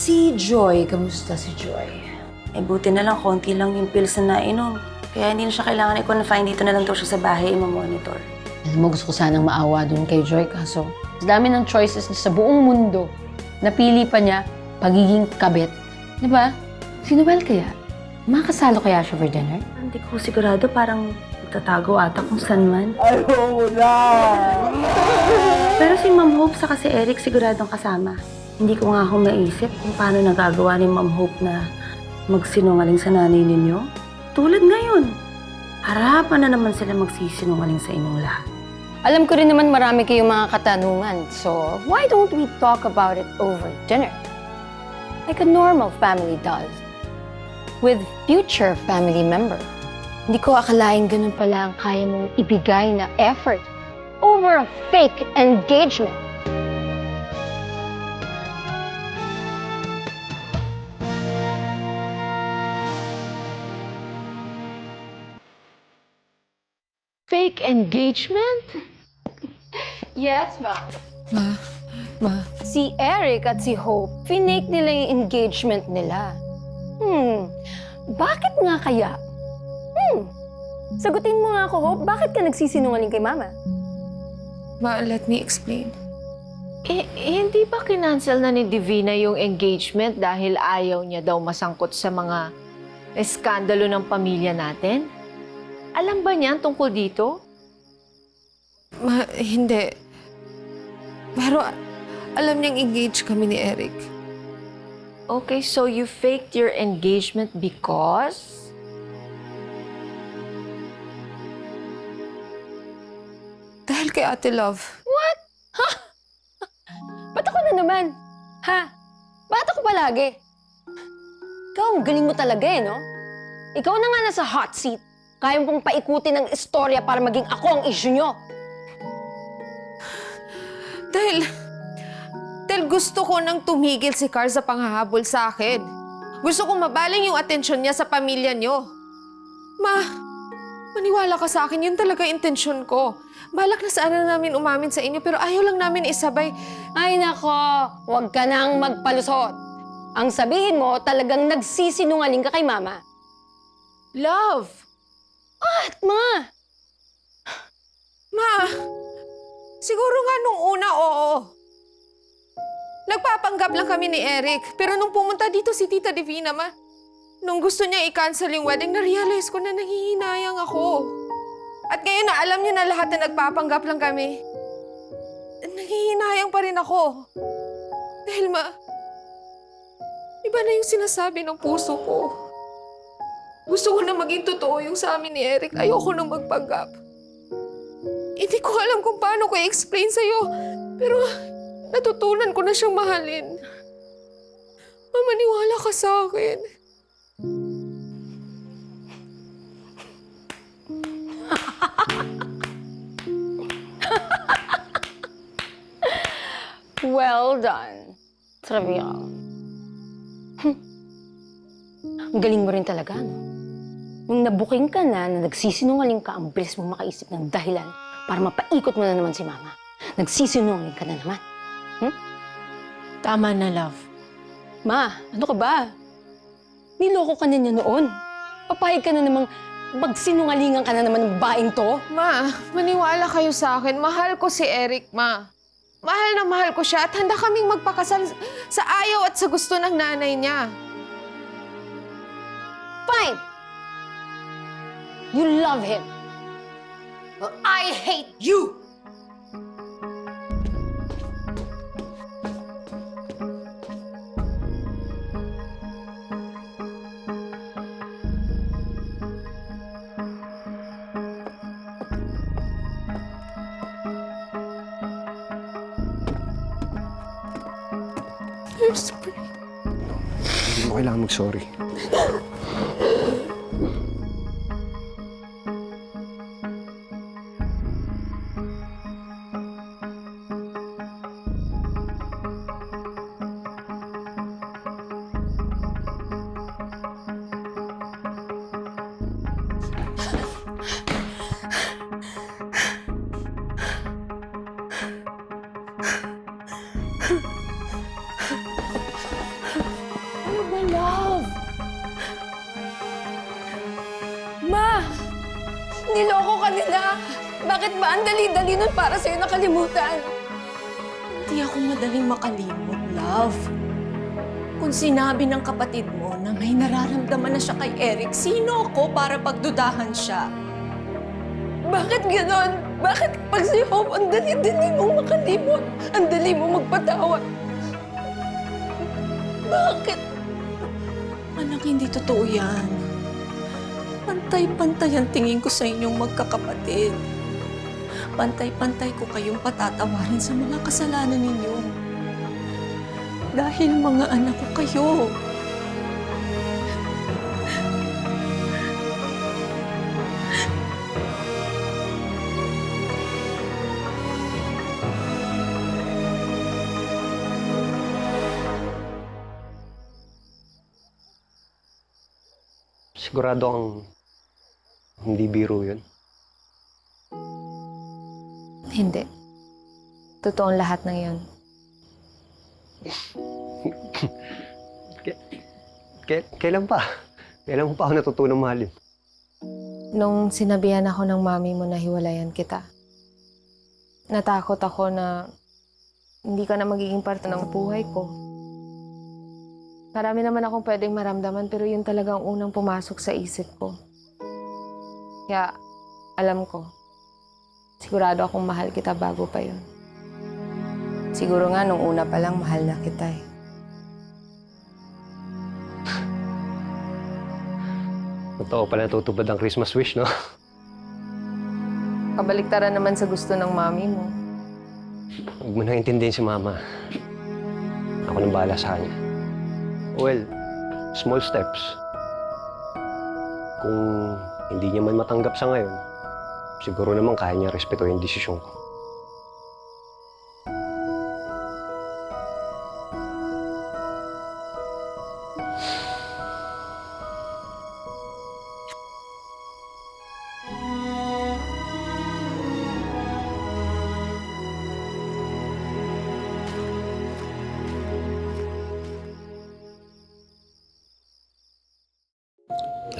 Si Joy, kamusta si Joy? Eh, buti na lang, konti lang yung pills na nainom. Kaya hindi na siya kailangan i-confine. Dito na lang daw siya sa bahay, i-monitor. Alam mo, gusto ko sanang maawa dun kay Joy, kaso sa dami ng choices niya sa buong mundo, napili pa niya pagiging kabit. Di ba? Si Noel kaya? Makasalo kaya siya for dinner? Hindi ko sigurado, parang tatago ata kung saan man. Ayaw na! Pero si Ma'am Hope sa si Eric siguradong kasama. Hindi ko nga ako maisip kung paano nagagawa ni Ma'am Hope na magsinungaling sa nanay ninyo. Tulad ngayon. Harapan na naman sila magsisinungaling sa inyong lahat. Alam ko rin naman marami kayong mga katanungan, so why don't we talk about it over dinner? Like a normal family does. With future family member. Hindi ko akalain ganun pala ang kaya mong ibigay na effort over a fake engagement. Fake engagement? Yes, ma. Ma, ma, Si Eric at si Hope, finake nila yung engagement nila. Hmm, bakit nga kaya? Hmm, sagutin mo nga ako, Hope, bakit ka nagsisinungaling kay Mama? ma, let me explain. Eh, hindi ba kinancel na ni Divina yung engagement dahil ayaw niya daw masangkot sa mga eskandalo ng pamilya natin? Alam ba niya ang tungkol dito? Ma, hindi. Pero alam niyang engaged kami ni Eric. Okay, so you faked your engagement because? Dahil kay Ate Love. Ba't ako na naman? Ha? Ba't ako palagi? Ikaw, ang galing mo talaga eh, no? Ikaw na nga nasa hot seat. Kaya pong paikutin ng istorya para maging ako ang issue nyo. Dahil... Dahil gusto ko nang tumigil si Carl sa panghahabol sa akin. Gusto kong mabaling yung atensyon niya sa pamilya niyo. Ma, maniwala ka sa akin, yun talaga intensyon ko. Balak na sana namin umamin sa inyo, pero ayaw lang namin isabay. Ay nako, huwag ka nang magpalusot. Ang sabihin mo, talagang nagsisinungaling ka kay Mama. Love! At Ma, Ma, siguro nga nung una, oo. Nagpapanggap lang kami ni Eric. Pero nung pumunta dito si Tita Divina, ma, nung gusto niya i-cancel yung wedding, na-realize ko na nanghihinayang ako. At ngayon na alam niyo na lahat na nagpapanggap lang kami, nanghihinayang pa rin ako. Dahil ma, iba na yung sinasabi ng puso ko. Gusto ko na maging totoo yung sa amin ni Eric. Ayoko nang magpanggap. Hindi ko alam kung paano ko i-explain sa'yo. Pero natutunan ko na siyang mahalin. Mamaniwala ka sa akin. well done. Trivia. Ang galing mo rin talaga, no? Nung nabuking ka na, na nagsisinungaling ka, ang bilis mo makaisip ng dahilan para mapaikot mo na naman si Mama. Nagsisinungaling ka na naman. Tama na, love. Ma, ano ka ba? Niloko ka na niya noon. Papayag ka na namang magsinungalingan ka na naman ng babaeng to. Ma, maniwala kayo sa akin. Mahal ko si Eric, ma. Mahal na mahal ko siya at handa kaming magpakasal sa ayaw at sa gusto ng nanay niya. Fine! You love him. Well, I hate you! I'm sorry. Hindi mo kailangan mag-sorry. Bakit ba ang dali-dali nun para sa'yo nakalimutan? Hindi ako madaling makalimot, love. Kung sinabi ng kapatid mo na may nararamdaman na siya kay Eric, sino ako para pagdudahan siya? Bakit ganon? Bakit pag si Hope, ang dali-dali mong makalimot? Ang dali mo magpatawa? Bakit? Anak, hindi totoo yan. Pantay-pantay ang tingin ko sa inyong magkakapatid. Pantay-pantay ko kayong patatawarin sa mga kasalanan ninyo. Dahil mga anak ko kayo. Sigurado ang hindi biro yun. Hindi. Totoo ang lahat ng yun. K- kailan pa? Kailan mo pa ako natutunang mahalin? Nung sinabihan ako ng mami mo na hiwalayan kita, natakot ako na hindi ka na magiging parte ng buhay ko. Marami naman akong pwedeng maramdaman pero yun talagang unang pumasok sa isip ko. Kaya alam ko, sigurado akong mahal kita bago pa yun. Siguro nga nung una pa lang mahal na kita eh. Totoo pala natutupad ang Christmas wish, no? Kabaliktaran naman sa gusto ng mami mo. Huwag mo nang intindihin si Mama. Ako nang bahala sa kanya. Well, small steps. Kung hindi niya man matanggap sa ngayon, siguro naman kaya niya respetuhin yung desisyon ko.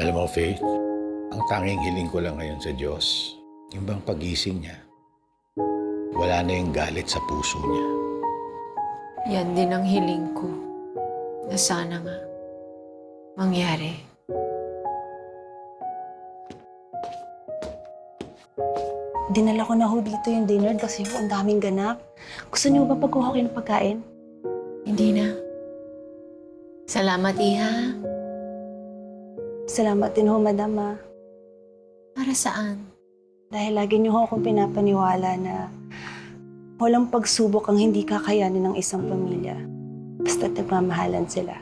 Alam mo, Faith, ang tanging hiling ko lang ngayon sa Diyos, yung bang pagising niya, wala na yung galit sa puso niya. Yan din ang hiling ko. Na sana nga mangyari. Dinala ko na ho dito yung dinner kasi ho ang daming ganap. Gusto niyo ba pagkuha kayo ng pagkain? Hindi na. Salamat, Iha. Salamat din ho, madam ah. Para saan? Dahil lagi niyo ho akong pinapaniwala na walang pagsubok ang hindi kakayanin ng isang pamilya. Basta't nagmamahalan sila.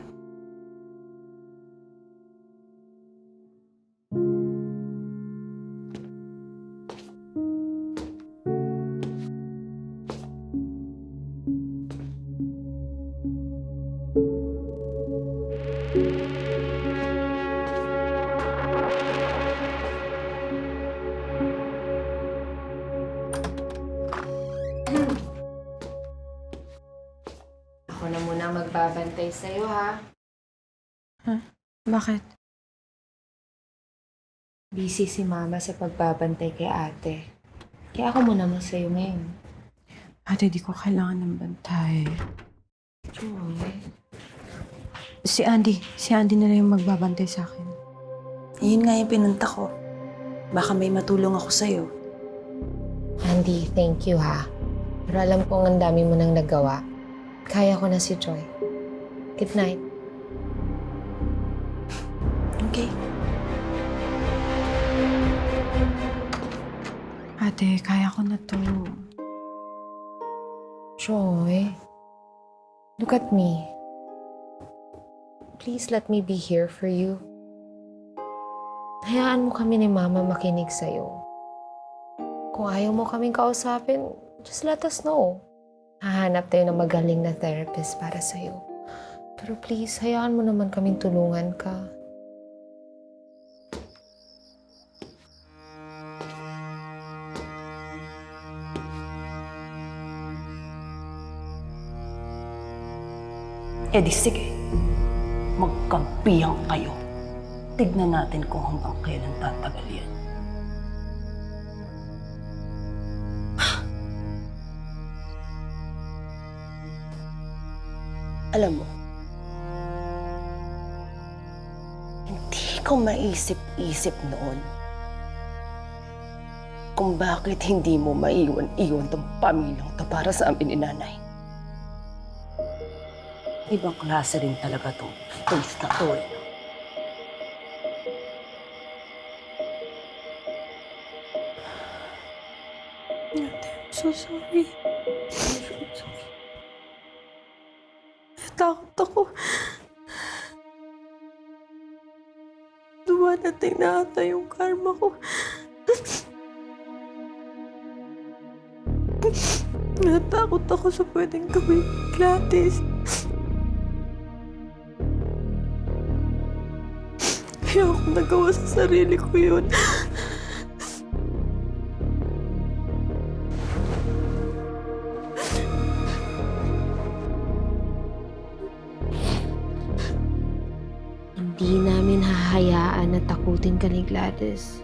Sa'yo, ha? Bakit? Busy si Mama sa pagbabantay kay ate. Kaya ako muna mo sa'yo ngayon. Ate, di ko kailangan ng bantay. Joy. Si Andy. Si Andy na lang yung magbabantay sa akin. Yun nga yung pinunta ko. Baka may matulong ako sa'yo. Andy, thank you, ha? Pero alam kong ang dami mo nang nagawa. Kaya ko na si Joy. Good night. Okay? Ate, kaya ko na to. Joy, look at me. Please let me be here for you. Hayaan mo kami ni Mama makinig sa'yo. Kung ayaw mo kaming kausapin, just let us know. Hahanap tayo ng magaling na therapist para sa'yo. Pero please, hayaan mo naman kaming tulungan ka. Eh di sige, magkampihan kayo. Tignan natin kung hanggang kailan tatagal yan. Alam mo, ko maisip-isip noon kung bakit hindi mo maiwan-iwan tong pamilyang to para sa amin ni nanay. Ibang klase rin talaga tong face na to eh. So sorry. Takot ako. Dumadating na ata yung karma ko. Natakot ako sa pwedeng gawin Gladys. Kaya ako nagawa sa sarili ko yun. Hindi namin hahayaan na takutin ka ni Gladys.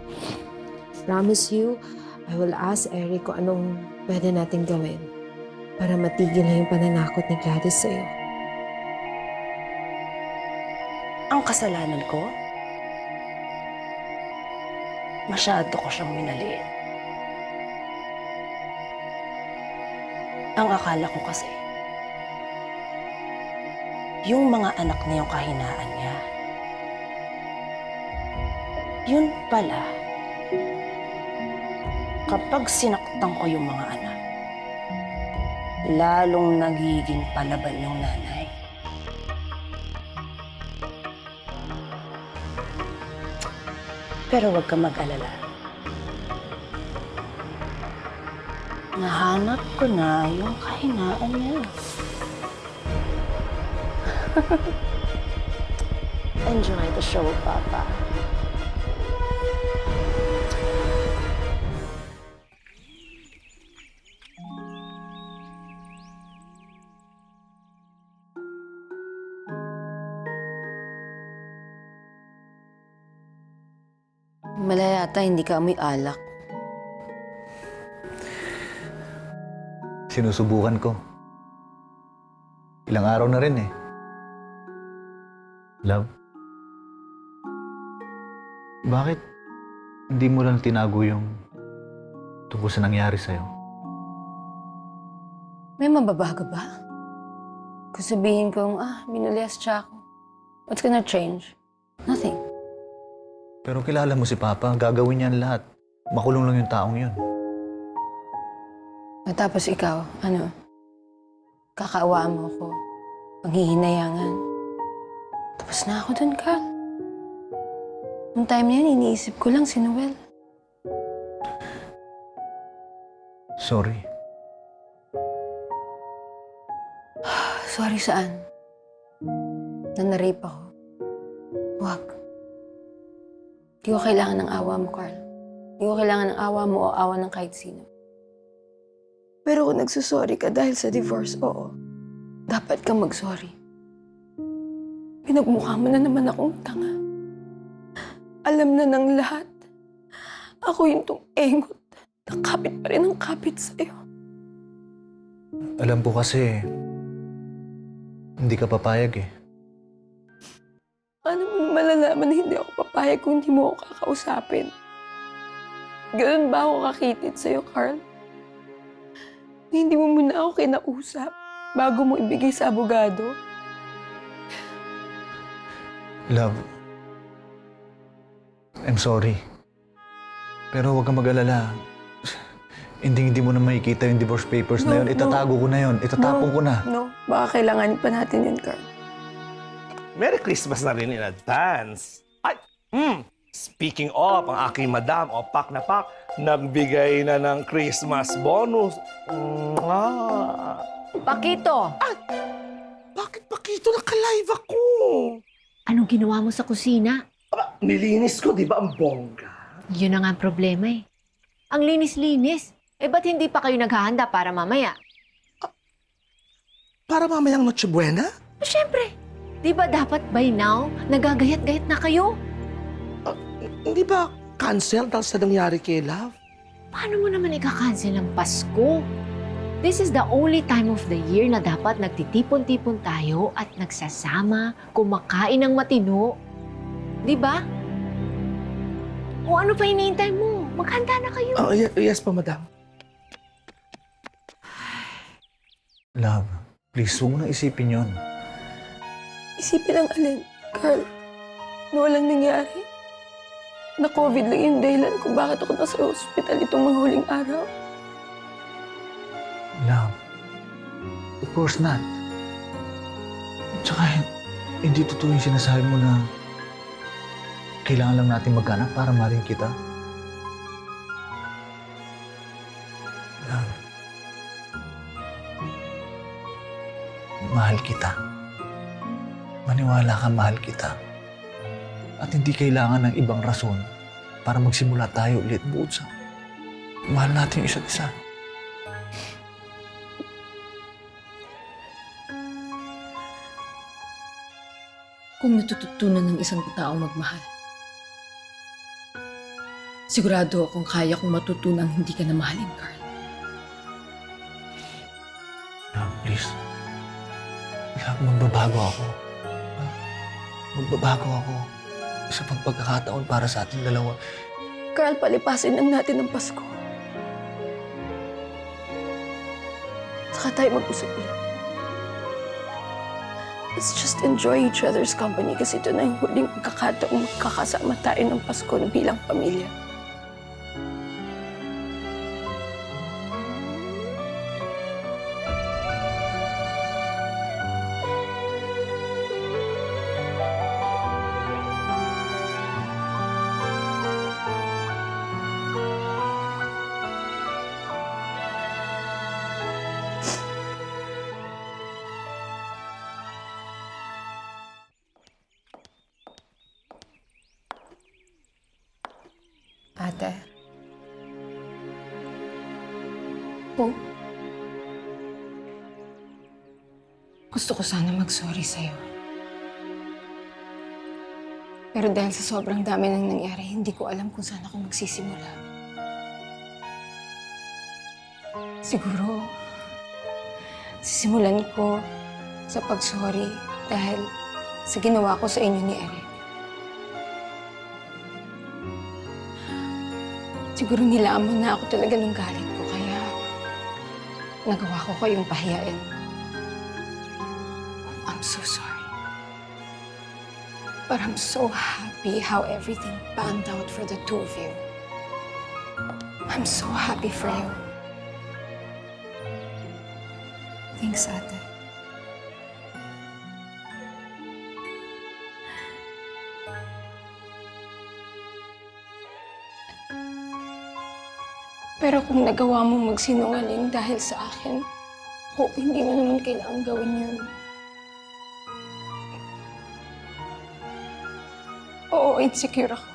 Promise you, I will ask Eric kung anong pwede natin gawin para matigil na yung pananakot ni Gladys sa'yo. Ang kasalanan ko? Masyado ko siyang minaliit. Ang akala ko kasi, yung mga anak na yung kahinaan niya, yun pala, kapag sinaktan ko yung mga anak, lalong nagiging palaban yung nanay. Pero huwag ka mag-alala. Nahanap ko na yung kahinaan niya. Enjoy the show, Papa. Malayata, hindi ka amoy alak. Sinusubukan ko. Ilang araw na rin eh. Love? Bakit hindi mo lang tinago yung tungkol sa nangyari sa'yo? May mababago ba? Kung sabihin kong, ah, minalias siya ako. What's gonna change? Nothing. Pero kilala mo si Papa, gagawin niya ang lahat. Makulong lang yung taong yun. At tapos ikaw, ano? Kakaawaan mo ako. Panghihinayangan. Tapos na ako dun, Carl. Nung time na yun, iniisip ko lang si Noel. Sorry. Sorry saan? Na na-rape ako. Huwag. Di ko kailangan ng awa mo, Carl. Di ko kailangan ng awa mo o awa ng kahit sino. Pero kung nagsusorry ka dahil sa divorce, oo. Dapat kang mag-sorry. Pinagmukha mo na naman akong tanga. Alam na ng lahat. Ako yung tong engot. Nakapit pa rin ang kapit sa'yo. Alam ko kasi, hindi ka papayag eh. Paano mo malalaman na hindi ako papayag kung hindi mo ako kakausapin? Ganun ba ako kakitid sa'yo, Carl? Hindi mo muna ako kinausap bago mo ibigay sa abogado? Love, I'm sorry. Pero huwag kang mag-alala. Hindi hindi mo na makikita yung divorce papers No, na yun. no. Itatago ko na yun. Itatapon ko na. No, baka kailangan pa natin yun, Carl. Merry Christmas na rin in advance. Ay, hmm, speaking of, ang aking madam, o pak na pak, nagbigay na ng Christmas bonus. Mm, ah. Pakito, Bakit pakito naka-live ako? anong ginawa mo sa kusina? Aba, nilinis ko, di ba, ang bongga? Yun na nga ang problema eh. Ang linis-linis. Eh, ba't hindi pa kayo naghahanda para mamaya? Para mamayang Noche Buena? Siyempre, di ba dapat by now, nagagayat-gayat na kayo? Hindi ba cancel dahil sa nangyari kay Love? Paano mo naman ika-cancel ang Pasko? This is the only time of the year na dapat nagtitipon-tipon tayo at nagsasama, kumakain ng matino. Di ba? O ano pa hinihintay mo? Maghanda na kayo. Oh, ye- yes po, madam. Love, please, huwag mo nang isipin yon. Isipin ang alin, Carl, na walang nangyari. Na COVID lang yung dahilan kung bakit ako nasa hospital itong mga huling araw. Love, of course not. Tsaka, hindi totoo yung sinasabi mo na kailangan lang natin maghanap para mahalin kita. Love, mahal kita. Maniwala ka, mahal kita. At hindi kailangan ng ibang rason para magsimula tayo ulit bukod sa mahal natin yung isa't isa. Kung natututunan ng isang taong magmahal, sigurado akong kaya kong matutunan hindi ka na mahalin, Carl. Love, please. Love, magbabago ako. Magbabago ako. Isa pang para sa ating dalawa. Carl, palipasin lang natin ang Pasko. Saka tayo mag-usap ulit. Let's just enjoy each other's company kasi ito na yung huling pagkakataong magkakasama tayo ng Pasko bilang pamilya. Gusto ko sana mag-sorry sa'yo. Pero dahil sa sobrang dami nang nangyari, hindi ko alam kung saan ako magsisimula. Siguro, sisimulan ko sa pag-sorry dahil sa ginawa ko sa inyo ni Eric. Siguro nilamon na ako talaga ng galit ko, kaya nagawa ko kayong pahiyain. So sorry. But I'm so happy how everything panned out for the two of you. I'm so happy for you. Thanks, ate. Pero kung nagawa mo magsinungaling dahil sa akin, hope hindi mo naman kailangan gawin yun. Oo, insecure ako.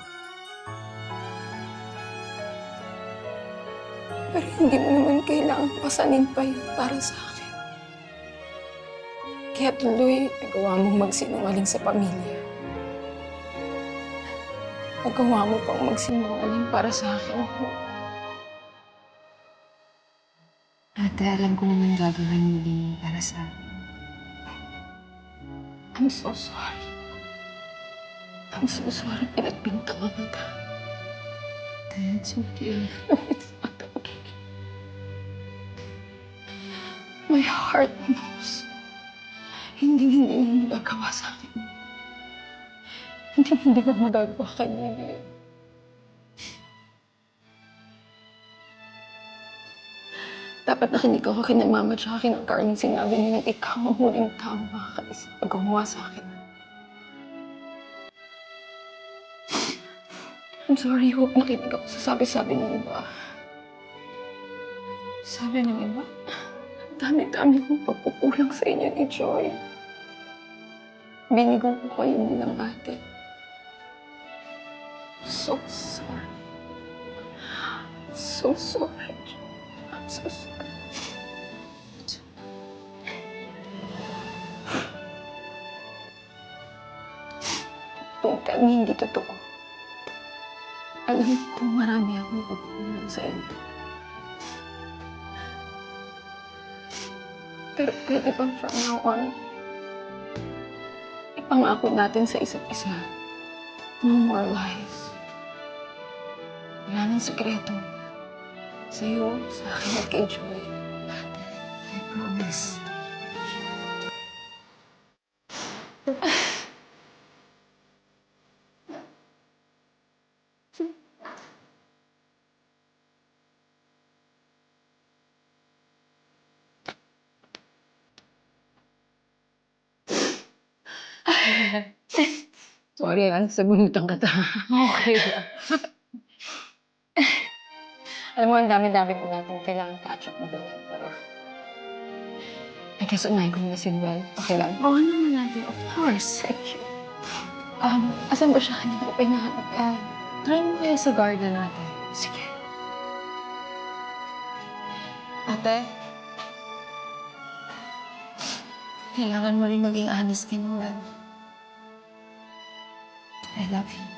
Pero hindi mo naman kailangan pasanin pa yun para sa akin. Kaya tuloy, nagawa mong magsinungaling sa pamilya. Nagawa mo pang magsinungaling para sa akin. Ate, alam ko naman gagawin mo din para sa I'm so sorry. So sorry. Pinagbintangan ka. It's okay. It's not okay. My heart knows. Hindi hindi mo magagawa sa akin. Hindi hindi ko magagawa kay Lily. Dapat nakinig ako kina Mama at kina Carmen sinabi nilang ikaw ang huling makakaisip pag gumawa sa akin. I'm sorry, hope nakinig ako sa sabi-sabi ng iba. Sabi ng iba, dami-dami kong pagpupulang sa inyo ni Joy. Binigo ko kayo bilang ate. So sorry. So sorry. I'm so sorry. Me hindi totoo. Alam ko marami akong pagpupulang sa inyo. Pero pwede bang from now on, ipangako natin sa isa't isa. No more lies. Wala nang sekreto. Sa'yo, sa akin at kay Joy. Sorry, ah. Sabunutan ka ta. Okay lang. Alam mo, ang dami-dami po natin kailangan catch up na gawin. Pero, I guess unahin ko muna si Noel. Okay lang? Oo naman natin. Of course. Thank you. Um, asan ba siya? Hindi ko pa hinahanap. Uh, try mo kaya sa garden natin. Sige. Ate? Kailangan mo rin maging honest kay Noel. I love you.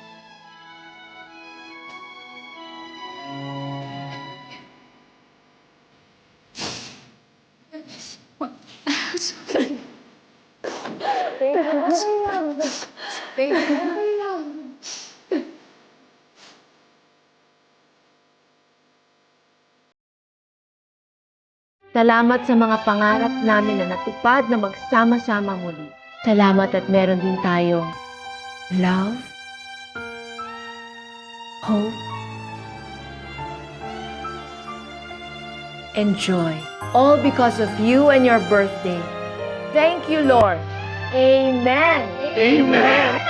Salamat sa mga pangarap namin na natupad na magsama-sama muli. Salamat at meron din tayong love, hope, and joy. All because of you and your birthday. Thank you, Lord. Amen. Amen!